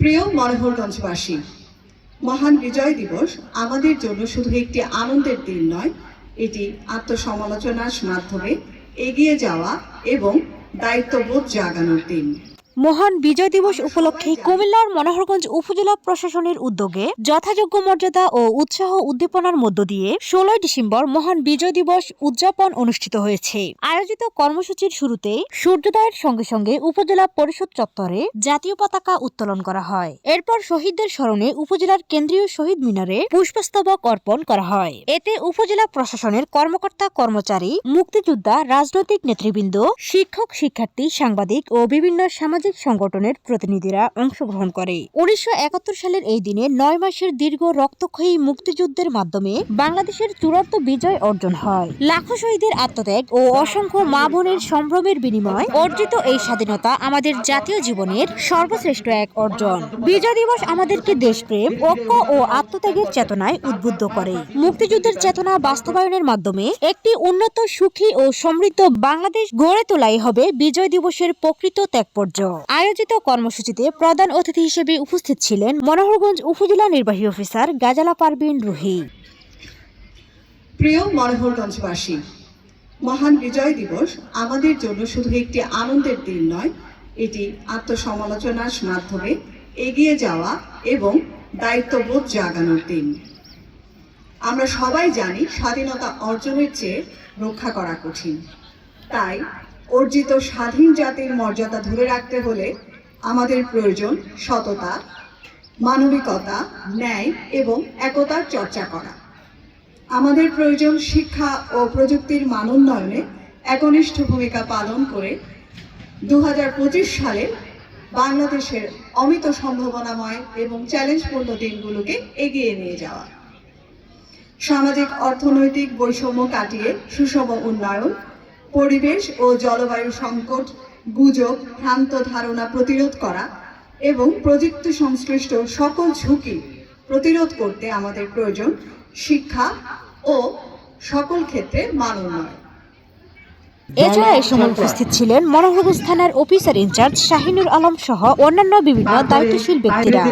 প্রিয় মনোহরগঞ্জবাসী, মহান বিজয় দিবস আমাদের জন্য শুধু একটি আনন্দের দিন নয়, এটি আত্মসমালোচনার মাধ্যমে এগিয়ে যাওয়া এবং দায়িত্ববোধ জাগানোর দিন। মহান বিজয় দিবস উপলক্ষে কুমিল্লার মনোহরগঞ্জ উপজেলা প্রশাসনের উদ্যোগে যথাযোগ্য মর্যাদা ও উৎসাহ উদ্দীপনার মধ্য দিয়ে ষোলোই ডিসেম্বর মহান বিজয় দিবস উদযাপন অনুষ্ঠিত হয়েছে। আয়োজিত কর্মসূচির শুরুতে সূর্যোদয়ের সঙ্গে সঙ্গে উপজেলা পরিষদ চত্বরে জাতীয় পতাকা উত্তোলন করা হয়। এরপর শহীদদের স্মরণে উপজেলার কেন্দ্রীয় শহীদ মিনারে পুষ্পস্তবক অর্পণ করা হয়। এতে উপজেলা প্রশাসনের কর্মকর্তা কর্মচারী, মুক্তিযোদ্ধা, রাজনৈতিক নেতৃবৃন্দ, শিক্ষক, শিক্ষার্থী, সাংবাদিক ও বিভিন্ন সামাজিক সংগঠনের প্রতিনিধিরা অংশগ্রহণ করে। উনিশশো একাত্তর সালের এই দিনে নয় মাসের দীর্ঘ রক্তক্ষয়ী মুক্তিযুদ্ধের মাধ্যমে বাংলাদেশের চূড়ান্ত বিজয় অর্জন হয়। লাখো শহীদের আত্মত্যাগ ও অসংখ্য মা বোনের সম্ভ্রমের বিনিময় অর্জিত এই স্বাধীনতা আমাদের জাতীয় জীবনের সর্বশ্রেষ্ঠ এক অর্জন। বিজয় দিবস আমাদেরকে দেশপ্রেম, ঐক্য ও আত্মত্যাগের চেতনায় উদ্বুদ্ধ করে। মুক্তিযুদ্ধের চেতনা বাস্তবায়নের মাধ্যমে একটি উন্নত, সুখী ও সমৃদ্ধ বাংলাদেশ গড়ে তোলাই হবে বিজয় দিবসের প্রকৃত ত্যাগপর্য। আয়োজিত কর্মসূচিতে প্রধান অতিথি হিসেবে উপস্থিত ছিলেন মনোহরগঞ্জ উপজেলা নির্বাহী অফিসার গাজালা পারবিন রুহি। প্রিয় মনোহরগঞ্জবাসী, মহান বিজয় দিবস আমাদের জন্য শুধু একটি আনন্দের দিন নয়, এটি আত্মসমালোচনার মাধ্যমে এগিয়ে যাওয়া এবং দায়িত্ববোধ জাগানোর দিন। আমরা সবাই জানি স্বাধীনতা অর্জনের চেয়ে রক্ষা করা কঠিন। তাই অর্জিত স্বাধীন জাতির মর্যাদা ধরে রাখতে হলে আমাদের প্রয়োজন সততা, মানবিকতা, ন্যায় এবং একতার চর্চা করা। আমাদের প্রয়োজন শিক্ষা ও প্রযুক্তির মান উন্নয়নে একনিষ্ঠ ভূমিকা পালন করে দু হাজার পঁচিশ সালে বাংলাদেশের অমিত সম্ভাবনাময় এবং চ্যালেঞ্জপূর্ণ দিনগুলোকে এগিয়ে নিয়ে যাওয়া। সামাজিক, অর্থনৈতিক বৈষম্য কাটিয়ে সুষম উন্নয়ন পরিবেশ ও জলবায়ু সংকট, গুজব, ভ্রান্ত ধারণা প্রতিরোধ করা এবং প্রযুক্তি সংশ্লিষ্ট সকল ঝুঁকি প্রতিরোধ করতে আমাদের প্রয়োজন শিক্ষা ও সকল ক্ষেত্রে মান উন্নয়ন এছাড়া এই সময় উপস্থিত ছিলেন মনোহরগঞ্জ থানার অফিসার ইনচার্জ শাহিনুর আলম সহ অন্যান্য বিভিন্ন দায়িত্বশীল ব্যক্তিরা।